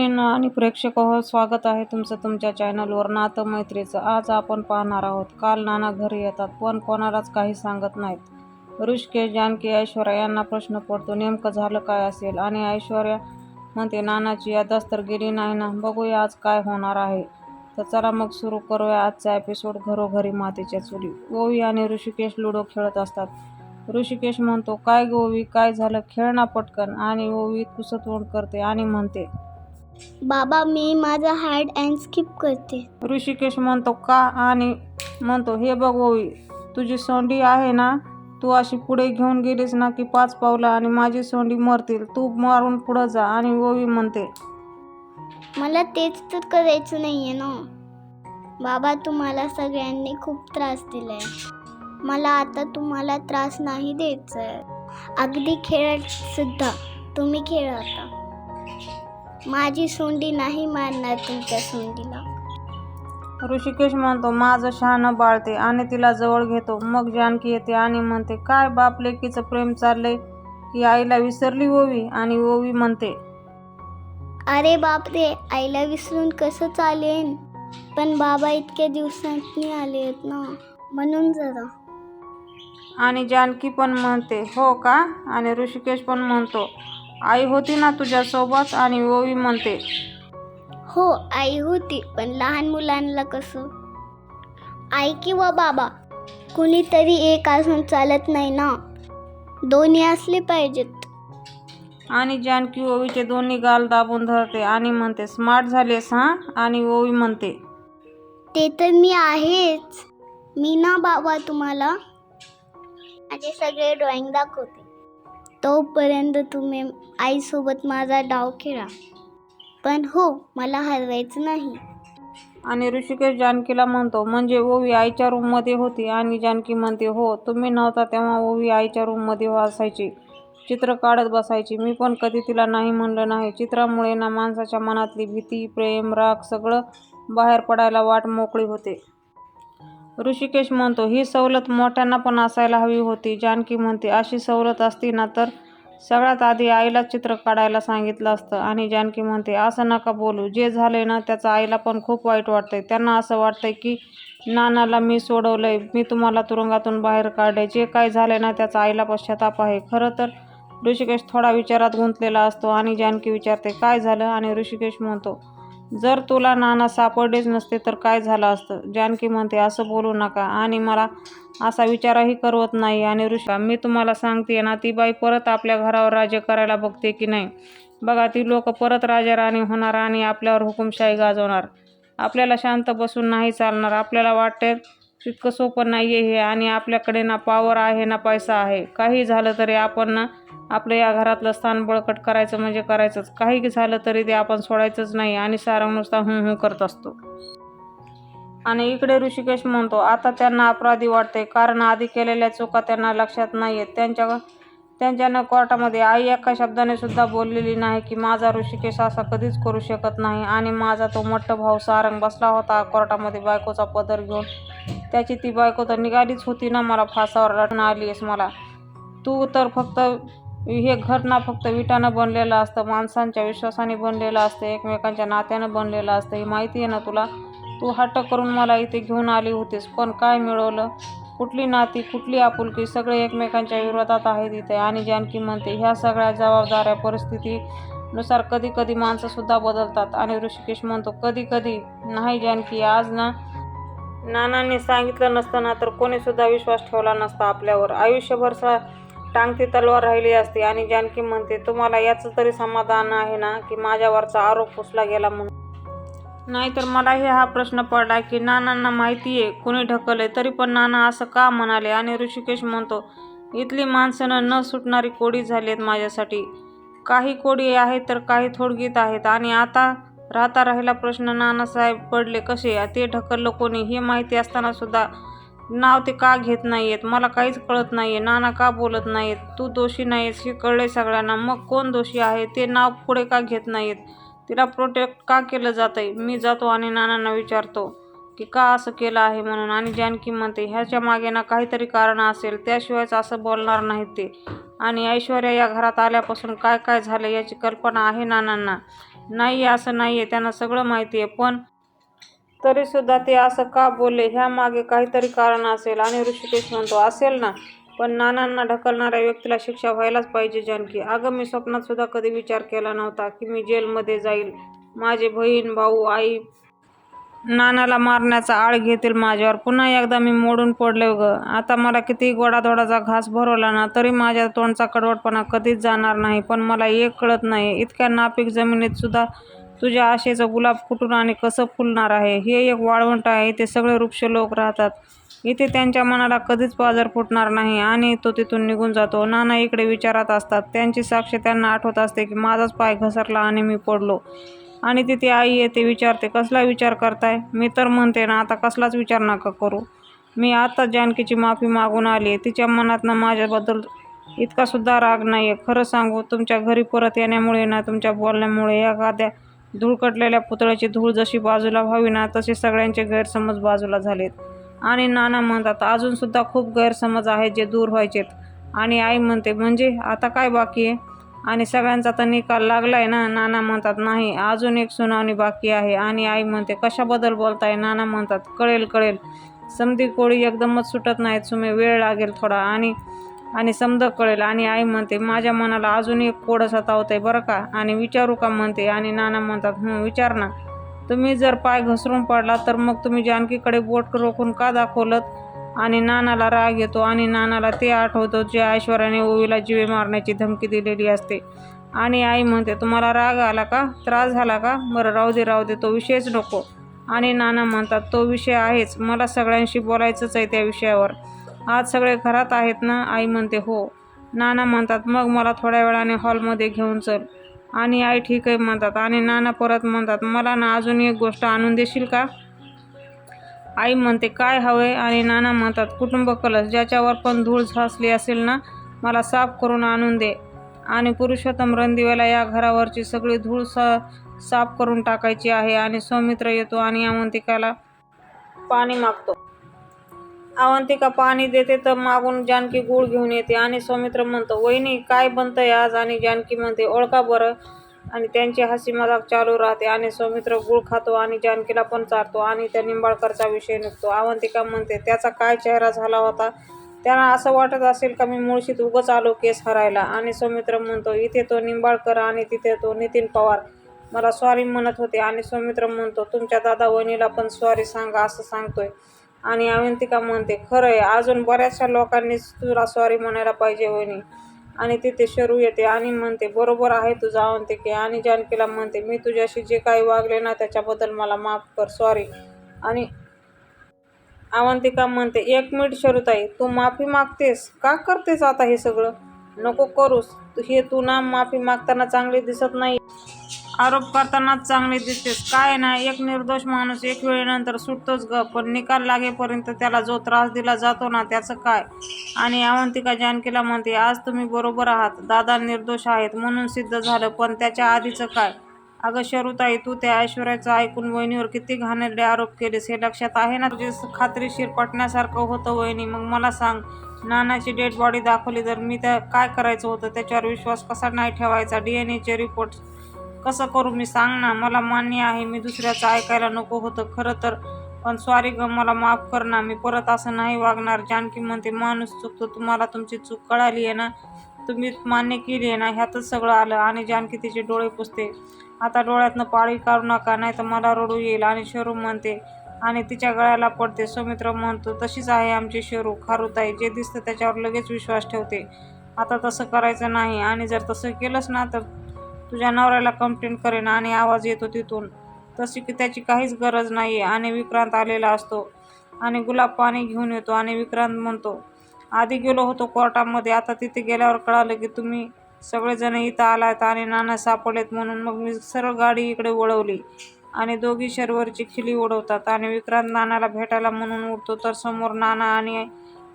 आणि प्रेक्षक हो स्वागत आहे तुमचं तुमच्या चॅनलवर नातं मैत्रीचं. आज आपण पाहणार आहोत काल नाना घरी येतात पण कोणालाच काही सांगत नाहीत. ऋषिकेश जानकी ऐश्वर्या यांना प्रश्न पडतो नेमकं झालं काय असेल? आणि ऐश्वर्या म्हणते नानाची यादच तर गेली नाही ना बघूया आज काय होणार आहे. तर चला मग सुरू करूया आजचा एपिसोड घरोघरी मातीच्या चुली. ओवी आणि ऋषिकेश लुडो खेळत असतात. ऋषिकेश म्हणतो काय गोवी काय झालं? खेळ ना पटकन. आणि ओवी कुसतवण करते आणि म्हणते बाबा मी माझा हार्ड अँड स्किप करते. ऋषिकेश म्हणतो का आणि म्हणतो हे बघ ओवी तुझी सोंडी आहे ना? तू अशी पुढे घेऊन गेलीस ना की पाच पावलं आणि माझी सोंडी मरतील. तू मारून पुढं जा आणि ओवी म्हणते. मला तेच तर करायचं नाहीये ना. बाबा तुम्हाला सगळ्यांनी खूप त्रास दिलाय. मला आता तुम्हाला त्रास नाही द्यायचा आहे अगदी खेळात सुद्धा. तुम्ही खेळा आता. माझी सोंडी नाही मारणार तुमच्या सोंडीला. ऋषिकेश म्हणतो माझं शहाणं बाळते आणि तिला जवळ घेतो. मग जानकी येते आणि म्हणते काय बाप लेकीचं प्रेम चाललंय? की आईला विसरली ओवी आणि ओवी म्हणते. अरे बापरे आईला विसरून कसं चालेल पण बाबा इतक्या दिवसांनी आले आहेत ना म्हणून जरा. आणि जानकी पण म्हणते हो का? आणि ऋषिकेश पण म्हणतो आई होती ना तुझ्यासोबत आणि ओवी म्हणते. हो आई होती पण लहान मुलांना कसं? आई किंवा बाबा कुणीतरी एक असून चालत नाही ना? दोन्ही असले पाहिजेत. आणि जानकी ओवीचे दोन्ही गाल दाबून धरते आणि म्हणते स्मार्ट झालेस हां? आणि ओवी म्हणते ते तर मी आहेच. मी ना बाबा तुम्हाला? माझे सगळे ड्रॉइंग दाखवते. तोपर्यंत तुम्ही आईसोबत माझा डाव खेळा. पण हो मला हरवायचं नाही. आणि ऋषिकेश जानकीला म्हणतो म्हणजे ओवी आईच्या रूममध्ये होती आणि जानकी म्हणते हो तुम्ही नव्हता तेव्हा ओवी आईच्या रूममध्ये असायची. चित्र काढत बसायची. मी पण कधी तिला नाही म्हणलं नाही. चित्रामुळे ना माणसाच्या मनातली भीती प्रेम राग सगळं बाहेर पडायला वाट मोकळी होते. ऋषिकेश म्हणतो ही सवलत मोठ्यांना पण असायला हवी होती. जानकी म्हणते अशी सवलत असती ना तर सगळ्यात आधी आईला चित्र काढायला सांगितलं असतं आणि जानकी म्हणते असं नका बोलू. जे झालंय ना त्याचं आईला पण खूप वाईट वाटतंय. त्यांना असं वाटतंय की नानाला मी सोडवलंय. मी तुम्हाला तुरुंगातून बाहेर काढले जे काय झालंय ना त्याचा आईला पश्चाताप आहे. खरं तर ऋषिकेश थोडा विचारात गुंतलेला असतो आणि जानकी विचारते काय झालं? आणि ऋषिकेश म्हणतो जर तुला नाना सापडलेच नसते तर काय झालं असतं? जानकी म्हणते असं बोलू नका आणि मला असा विचारही करवत नाही. आणि ऋषा मी तुम्हाला सांगते ना ती बाई परत आपल्या घरावर राज्य करायला बघते की नाही? बघा ती लोक परत राजा राणी होणार आणि आपल्यावर हुकुमशाही गाजवणार. आपल्याला शांत बसून नाही चालणार. आपल्याला वाटते तितकं सोपं नाही आहे हे आणि आपल्याकडे ना पावर आहे ना पैसा आहे. काही झालं तरी आपण ना आपलं या घरातलं स्थान बळकट करायचं म्हणजे करायचंच. काही झालं तरी ते आपण सोडायचंच नाही आणि सारंग नुसता हूं हूं करत असतो. आणि इकडे ऋषिकेश म्हणतो आता त्यांना अपराधी वाटते कारण आधी केलेल्या चुका त्यांना लक्षात नाही आहेत त्यांच्या त्यांच्यानं कोर्टामध्ये आई एका शब्दाने सुद्धा बोललेली नाही की माझा ऋषिकेश असा कधीच करू शकत नाही. आणि माझा तो मोठा भाऊ सारंग बसला होता कोर्टामध्ये बायकोचा पदर घेऊन. त्याची ती बायको तर निघालीच होती ना मला फासावर लढणं आली आहेस मला. तू तर फक्त हे घर ना फक्त विटानं बनलेलं असतं माणसांच्या विश्वासाने बनलेलं असतं एकमेकांच्या नात्यानं बनलेलं असतं ही माहिती आहे ना तुला? तू हट्ट करून मला इथे घेऊन आली होतीस पण काय मिळवलं? कुठली नाती कुठली आपुलकी सगळे एकमेकांच्या विरोधात आहेत इथे. आणि जानकी म्हणते ह्या सगळ्या जबाबदाऱ्या परिस्थितीनुसार कधी कधी माणसंसुद्धा बदलतात. आणि ऋषिकेश म्हणतो कधी कधी नाही जानकी आज ना नानांनी सांगितलं नसतं ना तर कोणीसुद्धा विश्वास ठेवला नसता आपल्यावर. आयुष्यभर सा टांगती तलवार राहिली असती आणि जानकी म्हणते तुम्हाला याचं तरी समाधान आहे ना की माझ्यावरचा आरोप पुसला गेला म्हणून? नाहीतर मलाही हा प्रश्न पडला की नानांना माहिती आहे कोणी ढकलले तरी पण नाना असं का म्हणाले? आणि ऋषिकेश म्हणतो इथली माणसं न सुटणारी कोडी झाली आहेत माझ्यासाठी. काही कोडी आहेत तर काही थोडगीत आहेत. आणि आता राहता राहिला प्रश्न. नानासाहेब पडले कसे? ते ढकललं कोणी? हे माहिती असताना सुद्धा नाव ते का घेत नाही आहेत मला काहीच कळत नाही आहे नाना का बोलत नाहीत तू दोषी नाहीस हे कळले सगळ्यांना. मग कोण दोषी आहे? ते नाव पुढे का घेत नाहीत तिला प्रोटेक्ट का केलं जातं आहे मी जातो आणि नानांना विचारतो की का असं केलं आहे? म्हणून. आणि जानकी म्हणते ह्याच्या मागे ना काहीतरी कारण असेल. त्याशिवायच असं बोलणार नाहीत ते. आणि ऐश्वर्या या घरात आल्यापासून काय काय झालं याची कल्पना आहे नानांना. नाही असं नाही आहे त्यांना सगळं माहिती आहे पण तरीसुद्धा ते असं का बोलले? ह्या मागे काहीतरी कारण असेल आणि ऋषिकेश म्हणतो असेल ना. पण नानांना ढकलणाऱ्या व्यक्तीला शिक्षा व्हायलाच पाहिजे जानकी. अगं मी स्वप्नात सुद्धा कधी विचार केला नव्हता की मी जेलमध्ये जाईल. माझे बहीण भाऊ आई नानाला मारण्याचा आळ घेतील माझ्यावर. पुन्हा एकदा मी मोडून पडले ग आता मला किती गोडाधोडाचा घास भरवला ना तरी माझ्या तोंडचा कडवटपणा कधीच जाणार नाही. पण मला एक कळत नाही इतक्या नापीक जमिनीत सुद्धा तुझ्या आशेचं गुलाब फुटून आणि कसं फुलणार आहे? हे एक वाळवंट आहे इथे सगळे वृक्ष लोक राहतात. इथे त्यांच्या मनाला कधीच पाजर फुटणार नाही आणि तो तिथून निघून जातो. नाना इकडे विचारात असतात. त्यांची साक्ष त्यांना आठवत असते की माझाच पाय घसरला आणि मी पडलो. आणि तिथे आई येते विचारते कसला विचार करताय? मी तर म्हणते ना आता कसलाच विचार नका करू. मी आता जानकीची माफी मागून आली आहे. तिच्या मनातनं माझ्याबद्दल इतकासुद्धा राग नाही आहे खरं सांगू तुमच्या घरी परत येण्यामुळे ना तुमच्या बोलण्यामुळे एखाद्या धूळकटलेल्या पुतळ्याची धूळ जशी बाजूला व्हावी ना तसे सगळ्यांचे गैरसमज बाजूला झालेत. आणि नाना म्हणतात अजूनसुद्धा खूप गैरसमज आहेत जे दूर व्हायचेत. आणि आई म्हणते म्हणजे आता काय बाकी आहे? आणि सगळ्यांचा तर निकाल लागला आहे ना नाना म्हणतात नाही अजून एक सुनावणी बाकी आहे. आणि आई म्हणते कशाबद्दल बोलताय? नाना म्हणतात कळेल कळेल. समधी कोळी एकदमच सुटत नाहीत सुमे वेळ लागेल थोडा. आणि आणि समद कळेल. आणि आई म्हणते माझ्या मनाला अजून एक कोड सतावतंय बरं का? आणि विचारू का म्हणते आणि नाना म्हणतात हं विचार ना. तुम्ही जर पाय घसरून पडला तर मग तुम्ही जानकीकडे बोट रोखून का दाखवलं आणि नानाला राग येतो आणि नानाला ते आठवतं जे ऐश्वर्याने ओवीला जीवे मारण्याची धमकी दिलेली असते. आणि आई म्हणते तुम्हाला राग आला का? त्रास झाला का? बरं राहू दे राहू दे तो विषयच नको. आणि नाना म्हणतात तो विषय आहेच. मला सगळ्यांशी बोलायचंच आहे त्या विषयावर. आज सगळे घरात आहेत ना? आई म्हणते हो. नाना म्हणतात मग मला थोड्या वेळाने हॉलमध्ये घेऊन चल. आणि आई ठीक आहे म्हणतात. आणि नाना परत म्हणतात मला ना अजून एक गोष्ट आणून देशील का? आई म्हणते काय हवे आणि नाना म्हणतात कुटुंब कलश ज्याच्यावर पण धूळ झासली असेल ना मला साफ करून आणून दे. आणि पुरुषोत्तम रणदिव्याला या घरावरची सगळी धूळ सा साफ करून टाकायची आहे आणि सौमित्र येतो आणि अवंतिकाला पाणी मागतो. अवंतिका पाणी देते तर मागून जानकी गुळ घेऊन येते आणि सौमित्र म्हणतो वहिनी काय बनतंय आज? आणि जानकी म्हणते ओळखा बरं आणि त्यांची हसी मजाक चालू राहते. आणि सौमित्र गुळ खातो आणि जानकीला पण चारतो आणि त्या निंबाळकरचा विषय निघतो. अवंतिका म्हणते त्याचा काय चेहरा झाला होता? त्यांना असं वाटत असेल का मी मुळशीत उगंच आलो केस हरायला? आणि सौमित्र म्हणतो इथे तो निंबाळकर आणि तिथे तो नितीन पवार. मला सॉरी म्हणत होते. आणि सौमित्र म्हणतो तुमच्या दादा वहिनीला पण सॉरी सांगा असं सांगतोय. आणि अवंतिका म्हणते खरं आहे अजून बऱ्याचशा लोकांनी तुला सॉरी म्हणायला पाहिजे वहिनी. आणि तिथे शरू येते आणि म्हणते बरोबर आहे तुझा अवंतिके आणि जानकीला म्हणते मी तुझ्याशी जे काही वागले ना त्याच्याबद्दल मला माफ कर सॉरी आणि अवंतिका म्हणते एक मिनिट शरूताई तू माफी मागतेस? का करतेस आता हे सगळं? नको करूस हे तू ना माफी मागताना चांगली दिसत नाही आरोप करतानाच चांगले दिसतेस. काय ना एक निर्दोष माणूस एक वेळेनंतर सुटतोच ग पण निकाल लागेपर्यंत त्याला जो त्रास दिला जातो ना त्याचं काय? आणि अवंतिका जानकीला म्हणते आज तुम्ही बरोबर आहात. दादा निर्दोष आहेत म्हणून सिद्ध झालं पण त्याच्या आधीचं काय? अगं शरुताई तू त्या ऐश्वर्याचं ऐकून वहिनीवर किती घाणेरडे आरोप केलेस हे लक्षात आहे ना? तुझे खात्रीशीर पटण्यासारखं होतं वहिनी. मग मला सांग नानाची डेड बॉडी दाखवली तर मी त्या काय करायचं होतं? त्याच्यावर विश्वास कसा नाही ठेवायचा? डी एन एचे रिपोर्ट कसं करू मी सांग ना. मला मान्य आहे मी दुसऱ्याचं ऐकायला नको होतं. खरं तर पण सॉरी ग मला माफ कर ना. मी परत असं नाही वागणार. जानकी म्हणते माणूस चुकतो. तुम्हाला तुमची चूक कळाली आहे ना? तुम्ही मान्य केली आहे ना? ह्यातच सगळं आलं आणि जानकी तिचे डोळे पुसते. आता डोळ्यातनं पाळी काढू नका नाही तर मला रडू येईल. आणि शरू म्हणते आणि तिच्या गळ्याला पडते. सौमित्र म्हणतो तशीच आहे आमची शरू खारुताई. जे दिसतं त्याच्यावर लगेच विश्वास ठेवते. आता तसं करायचं नाही. आणि जर तसं केलंच ना तर तुझ्या नवऱ्याला कंप्लेंट करेन आणि आवाज येतो तिथून. तशी की त्याची काहीच गरज नाही आहे आणि विक्रांत आलेला असतो. आणि गुलाब पाणी घेऊन येतो आणि विक्रांत म्हणतो आधी गेलो होतो कोर्टामध्ये. आता तिथे गेल्यावर कळालं की तुम्ही सगळेजण इथं आलात आणि नाना सापडलेत म्हणून मग मी सरळ गाडी इकडे वळवली. आणि दोघी शर्वरची खिली उडवतात आणि विक्रांत नानाला भेटायला म्हणून उठतो तर समोर नाना आणि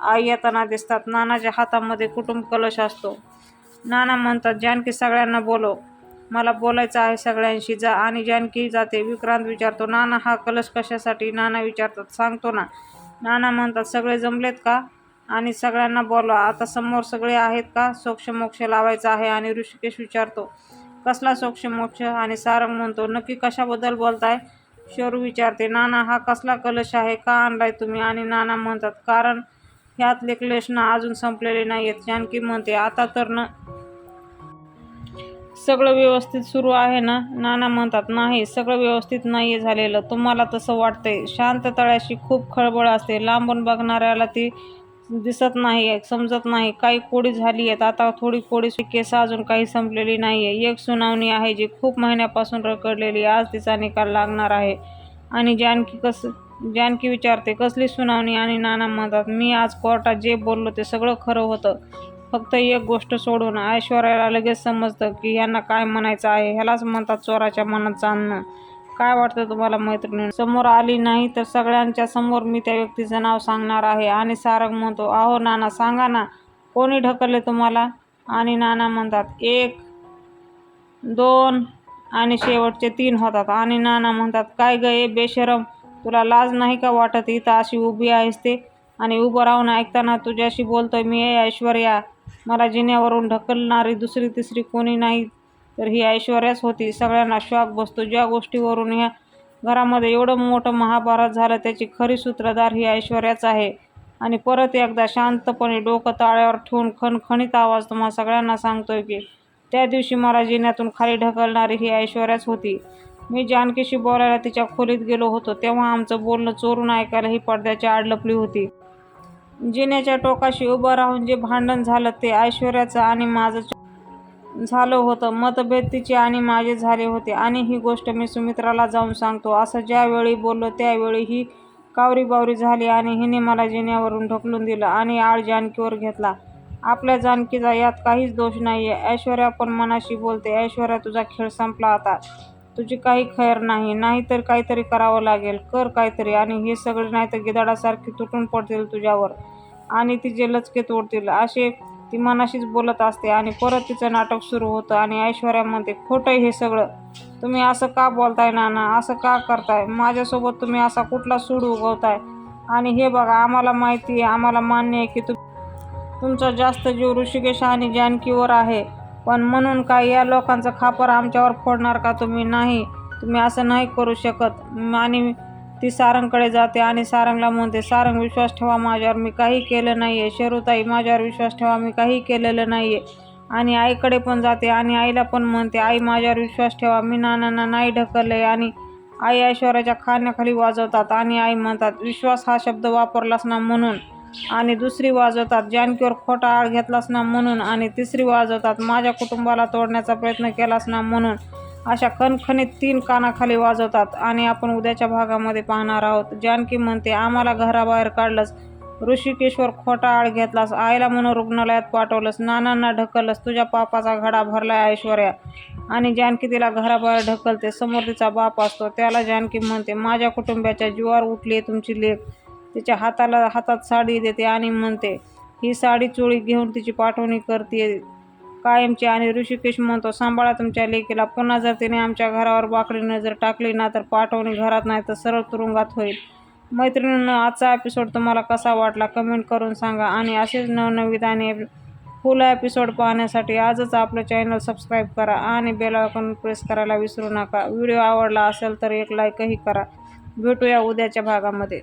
आई येताना दिसतात. नानाच्या हातामध्ये कुटुंब कलश असतो. नाना म्हणतात जानकी सगळ्यांना बोलव. मला बोलायचं आहे सगळ्यांशी. जा आणि जानकी जाते. विक्रांत विचारतो नाना हा कलश कशासाठी? नाना विचारतात सांगतो ना. नाना म्हणतात सगळे जमलेत का? आणि सगळ्यांना बोलवा आता समोर सगळे आहेत का? सोक्ष मोक्ष लावायचा आहे आणि ऋषिकेश विचारतो कसला सोक्षमोक्ष आणि सारंग म्हणतो नक्की कशाबद्दल बोलताय? शरू विचारते नाना हा कसला कलश आहे? का आणलाय तुम्ही? आणि नाना म्हणतात कारण ह्यातले क्लेश ना अजून संपलेले नाही आहेत जानकी म्हणते आता तर न सगळं व्यवस्थित सुरू आहे ना? नाना म्हणतात नाही सगळं व्यवस्थित नाही झालेलं. तुम्हाला तसं वाटतंय. शांत तळ्याशी खूप खळबळ असते. लांबून बघणाऱ्याला ती दिसत नाही समजत नाही. काही कोडी झाली आहेत. आता थोडी कोडी केस अजून काही संपलेली नाही आहे एक सुनावणी आहे जी खूप महिन्यापासून रखडलेली. आज तिचा निकाल लागणार आहे. आणि जानकी कस जानकी विचारते कसली सुनावणी? आणि नाना म्हणतात मी आज कोर्टात जे बोललो ते सगळं खरं होतं. फक्त एक गोष्ट सोडून ऐश्वर्याला लगेच समजतं की यांना काय म्हणायचं आहे ह्यालाच म्हणतात चोराच्या मनात जाणणं काय वाटतं तुम्हाला मैत्रिणी? समोर आली नाही तर सगळ्यांच्या समोर मी त्या व्यक्तीचं नाव सांगणार आहे. आणि सारंग म्हणतो अहो नाना सांगा ना कोणी ढकलले तुम्हाला? आणि नाना म्हणतात एक दोन आणि शेवटचे तीन होतात. आणि नाना म्हणतात काय गए बेशरम तुला लाज नाही का वाटत? इथं अशी उभी आहेस ते? आणि उभं राहून ऐकताना तुझ्याशी बोलतोय मी ए ऐश्वर्या मला जिन्यावरून ढकलणारी दुसरी तिसरी कोणी नाही तर ही ऐश्वर्याच होती. सगळ्यांना शॉक बसतो. ज्या गोष्टीवरून ह्या घरामध्ये एवढं मोठं महाभारत झालं त्याची खरी सूत्रधार ही ऐश्वर्याच आहे. आणि परत एकदा शांतपणे डोकं ताळ्यावर ठेवून खणखणीत आवाज तुम्हा सगळ्यांना सांगतोय की त्या दिवशी मला जिन्यातून खाली ढकलणारी ही ऐश्वर्याच होती. मी जानकीशी बोलायला तिच्या खोलीत गेलो होतो तेव्हा आमचं बोलणं चोरून ऐकायला ही पडद्याच्या आड लपली होती. जिन्याच्या टोकाशी उभं राहून जे भांडण झालं ते ऐश्वर्याचं आणि माझं झालं होतं. मतभेद तिचे आणि माझे झाले होते. आणि ही गोष्ट मी सुमित्राला जाऊन सांगतो. असं ज्यावेळी बोललो त्यावेळी ही कावरी बावरी झाली आणि हिने मला जिन्यावरून ढकलून दिलं आणि आळ जानकीवर घेतला. आपल्या जानकीचा यात काहीच दोष नाही आहे ऐश्वर्या पण मनाशी बोलते. ऐश्वर्या तुझा खेळ संपला आता. तुझी काही खैर नाही नाहीतर काहीतरी करावं लागेल. कर काहीतरी आणि हे सगळे नाहीतर गिदाडासारखे तुटून पडतील तुझ्यावर आणि तिचे लचके तोडतील. असे ती मनाशीच बोलत असते आणि परत तिचं नाटक सुरू होतं आणि ऐश्वर्या म्हणते खोटं हे सगळं. तुम्ही असं का बोलताय नाना? असं का करताय? माझ्यासोबत तुम्ही असा कुठला सूड उगवताय? आणि हे बघा आम्हाला माहिती आहे आम्हाला मान्य आहे की तुम तुमचा जास्त जीव ऋषिकेश आणि जानकीवर आहे. पण म्हणून काय या लोकांचं खापर आमच्यावर फोडणार का तुम्ही? नाही. तुम्ही असं नाही करू शकत. आणि ती सारंगकडे जाते आणि सारंगला म्हणते सारंग विश्वास ठेवा माझ्यावर. मी काही केलं नाही आहे शरूताई माझ्यावर विश्वास ठेवा. मी काही केलेलं नाही आहे आणि आईकडे पण जाते आणि आईला पण म्हणते आई माझ्यावर विश्वास ठेवा. मी नानांना नाही ढकलले आणि आई ऐश्वर्याच्या खाण्याखाली वाजवतात आणि आई म्हणतात विश्वास हा शब्द वापरलास ना म्हणून आणि दुसरी वाजवतात. जानकीवर खोटा आळ घेतलास ना म्हणून आणि तिसरी वाजवतात. माझ्या कुटुंबाला तोडण्याचा प्रयत्न केलास ना म्हणून अशा खणखणीत तीन कानाखाली वाजवतात आणि आपण उद्याच्या भागामध्ये पाहणार आहोत. जानकी म्हणते आम्हाला घराबाहेर काढलंस. ऋषिकेश्वर खोटा आळ घेतलास. आईला म्हणून रुग्णालयात पाठवलंस. नानांना ढकललंस. तुझ्या पापाचा घडा भरलाय ऐश्वर्या. आणि जानकी तिला घराबाहेर ढकलते. समोर तिचा बाप असतो. त्याला जानकी म्हणते माझ्या कुटुंबाच्या जीवावर उठली तुमची लेख. तिच्या हाताला हातात साडी देते आणि म्हणते ही साडी चोळी घेऊन तिची पाठवणी करते. कायमची आणि ऋषिकेश म्हणतो सांभाळा तुमच्या लेकीला. पुन्हा जर तिने आमच्या घरावर बाकडी नजर टाकली ना तर पाठवणी घरात नाही तर सरळ तुरुंगात होईल. मैत्रिणींनो आजचा एपिसोड तुम्हाला कसा वाटला कमेंट करून सांगा आणि असेच नवनवीत आणि फुल एपिसोड पाहण्यासाठी आजच आपलं चॅनल सबस्क्राईब करा आणि बेल आयकॉन प्रेस करायला विसरू नका. व्हिडिओ आवडला असेल तर एक लाईकही करा. भेटूया उद्याच्या भागामध्ये.